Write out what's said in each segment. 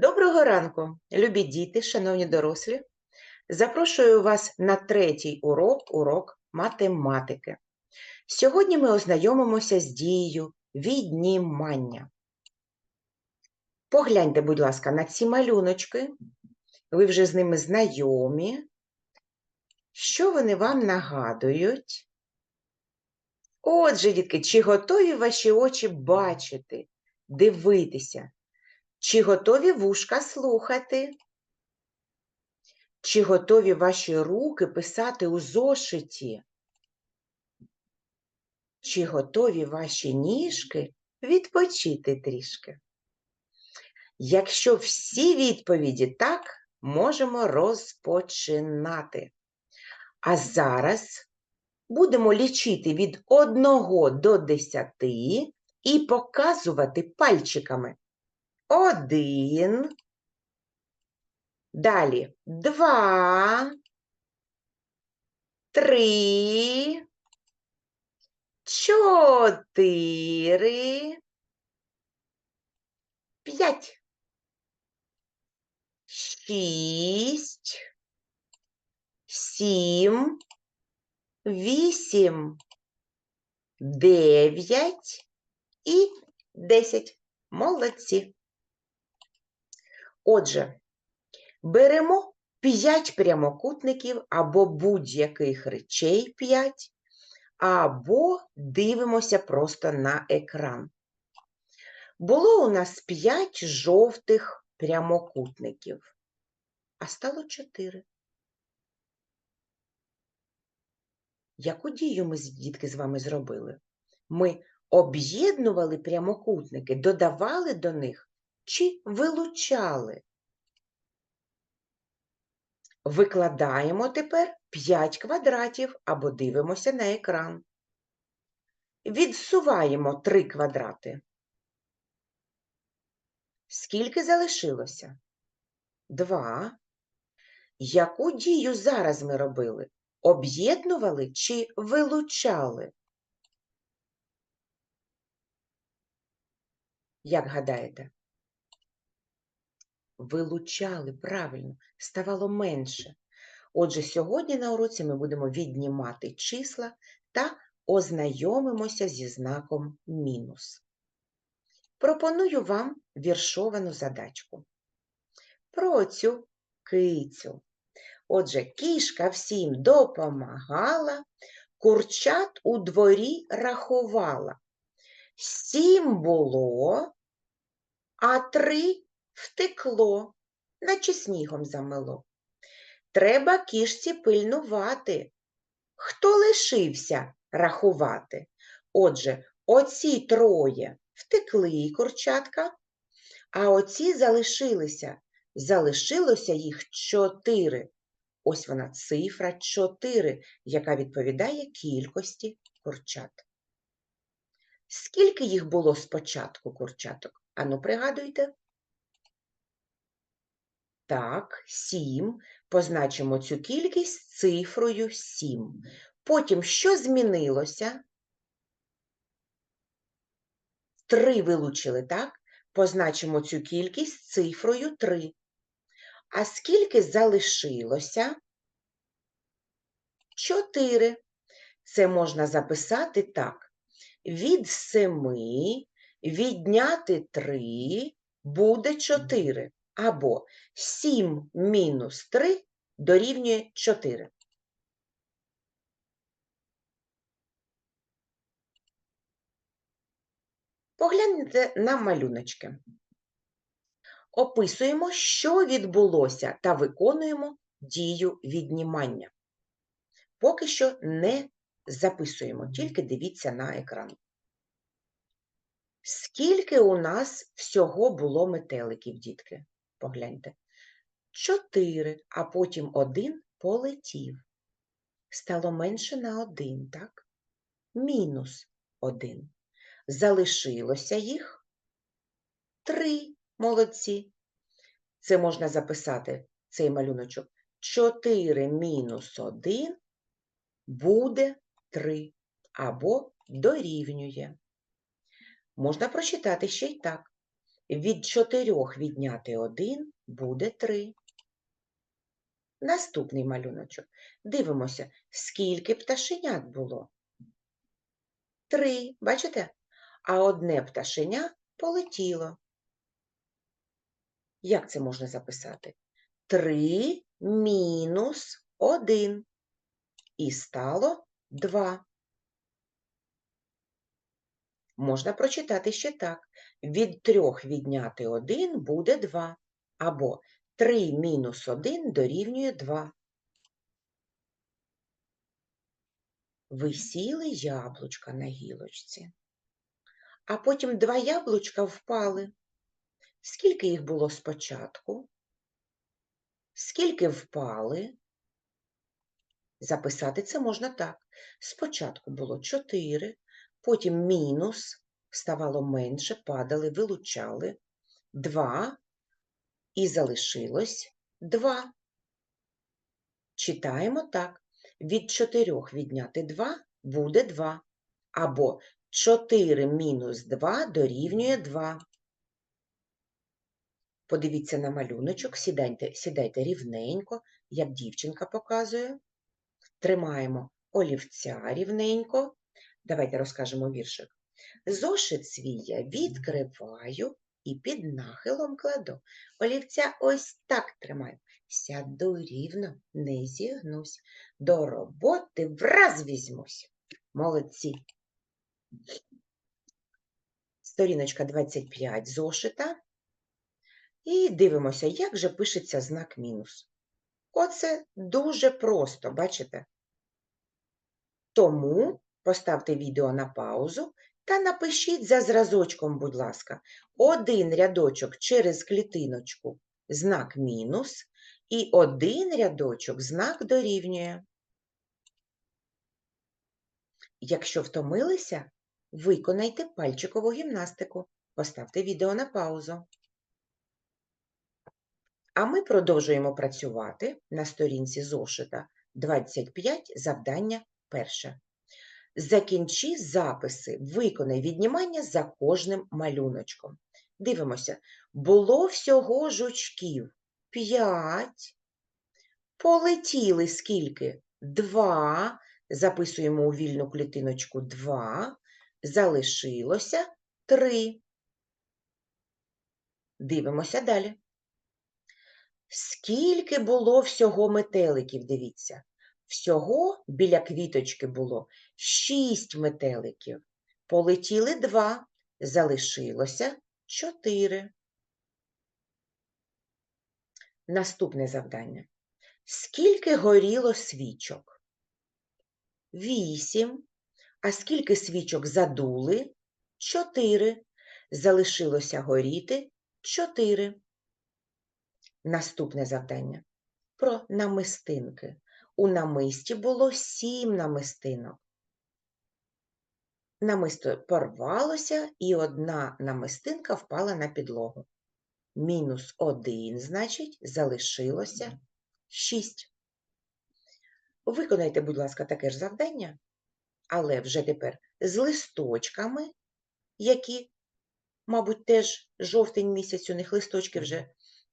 Доброго ранку, любі діти, шановні дорослі. Запрошую вас на третій урок, урок математики. Сьогодні ми ознайомимося з дією віднімання. Погляньте, будь ласка, на ці малюночки. Ви вже з ними знайомі. Що вони вам нагадують? Отже, дітки, чи готові ваші очі бачити, дивитися? Чи готові вушка слухати? Чи готові ваші руки писати у зошиті? Чи готові ваші ніжки відпочити трішки? Якщо всі відповіді так, можемо розпочинати. А зараз будемо лічити від 1 до 10 і показувати пальчиками. Один. Далі. Два, три, чотири, п'ять, шість, сім, вісім, дев'ять. І десять. Молодці. Отже, беремо 5 прямокутників або будь-яких речей 5, або дивимося просто на екран. Було у нас 5 жовтих прямокутників, а стало 4. Яку дію ми, дітки, з вами зробили? Ми об'єднували прямокутники, додавали до них чи вилучали. Викладаємо тепер 5 квадратів або дивимося на екран. Відсуваємо 3 квадрати. Скільки залишилося? 2. Яку дію зараз ми робили? Об'єднували чи вилучали? Як гадаєте? Вилучали правильно, ставало менше. Отже, сьогодні на уроці ми будемо віднімати числа та ознайомимося зі знаком мінус. Пропоную вам віршовану задачку. Про цю кицю. Отже, кішка всім допомагала, курчат у дворі рахувала. Сім було, а три втекло, наче снігом замело. Треба кішці пильнувати. Хто лишився рахувати? Отже, оці троє втекли курчатка, а оці залишилися. Залишилося їх чотири. Ось вона цифра 4, яка відповідає кількості курчат. Скільки їх було спочатку курчаток? Ану, пригадуйте. Так, 7. Позначимо цю кількість цифрою 7. Потім що змінилося? 3 вилучили, так? Позначимо цю кількість цифрою 3. А скільки залишилося? 4. Це можна записати так. Від 7 відняти 3 буде 4 або 7 мінус 3 дорівнює 4. Погляньте на малюночки. Описуємо, що відбулося, та виконуємо дію віднімання. Поки що не записуємо, тільки дивіться на екран. Скільки у нас всього було метеликів, дітки? Погляньте. Чотири, а потім один полетів. Стало менше на один, так? Мінус один. Залишилося їх три молодці. Це можна записати, цей малюночок. 4 мінус 1 буде 3 або дорівнює. Можна прочитати ще й так. Від чотирьох відняти один буде три. Наступний малюночок. Дивимося, скільки пташенят було. Три, бачите? А одне пташеня полетіло. Як це можна записати? Три мінус один. І стало два. Можна прочитати ще так. Від трьох відняти один буде два. Або 3 мінус 1 дорівнює 2. Висіли яблучка на гілочці. А потім два яблучка впали. Скільки їх було спочатку? Скільки впали? Записати це можна так. Спочатку було 4, потім мінус, ставало менше, падали, вилучали. 2 і залишилось 2. Читаємо так. Від 4 відняти 2 буде 2. Або 4 мінус 2 дорівнює 2. Подивіться на малюночок, сідайте, сідайте рівненько, як дівчинка показує. Тримаємо олівця рівненько. Давайте розкажемо віршик. Зошит свій я відкриваю і під нахилом кладу. Олівця ось так тримаю. Сяду рівно, не зігнусь. До роботи враз візьмусь. Молодці. Сторіночка 25 зошита. І дивимося, як же пишеться знак мінус. Оце дуже просто, бачите? Тому поставте відео на паузу та напишіть за зразочком, будь ласка, один рядочок через клітиночку знак мінус і один рядочок знак дорівнює. Якщо втомилися, виконайте пальчикову гімнастику. Поставте відео на паузу. А ми продовжуємо працювати на сторінці зошита 25 завдання перше. Закінчи записи, виконай віднімання за кожним малюночком. Дивимося, було всього жучків 5. Полетіли скільки? 2. Записуємо у вільну клітиночку 2. Залишилося 3. Дивимося далі. Скільки було всього метеликів, дивіться. Всього біля квіточки було шість метеликів. Полетіли два, залишилося чотири. Наступне завдання. Скільки горіло свічок? Вісім. А скільки свічок задули? Чотири. Залишилося горіти чотири. Наступне завдання. Про намистинки. У намисті було сім намистинок. Намисто порвалося, і одна намистинка впала на підлогу. Мінус один, значить, залишилося шість. Виконайте, будь ласка, таке ж завдання, але вже тепер з листочками, які, мабуть, теж жовтень місяць, у них листочки вже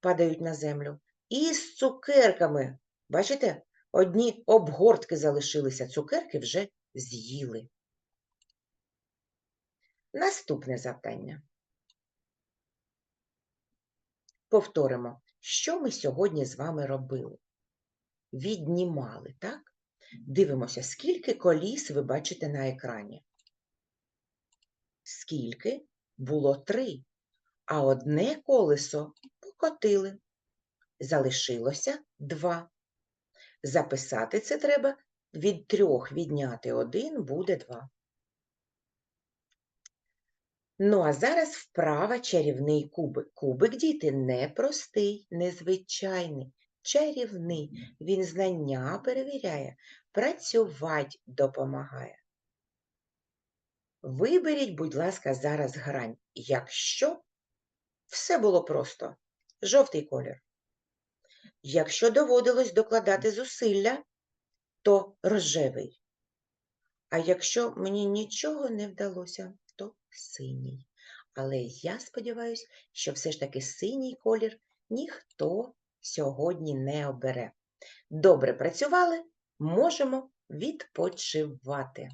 падають на землю, і з цукерками. Бачите? Одні обгортки залишилися, цукерки вже з'їли. Наступне завдання. Повторимо, що ми сьогодні з вами робили. Віднімали, так? Дивимося, скільки коліс ви бачите на екрані. Скільки? Було три, а одне колесо покотили. Залишилося два. Записати це треба від трьох відняти один буде два. Ну, а зараз вправа чарівний кубик. Кубик, діти, не простий, незвичайний, чарівний. Він знання перевіряє, працювати допомагає. Виберіть, будь ласка, зараз грань. Якщо все було просто, жовтий колір. Якщо доводилось докладати зусилля, то рожевий. А якщо мені нічого не вдалося, то синій. але я сподіваюся, що все ж таки синій колір ніхто сьогодні не обере. Добре працювали, можемо відпочивати.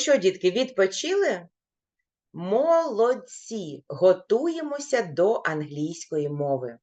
Що, дітки, відпочили? Молодці! Готуємося до англійської мови.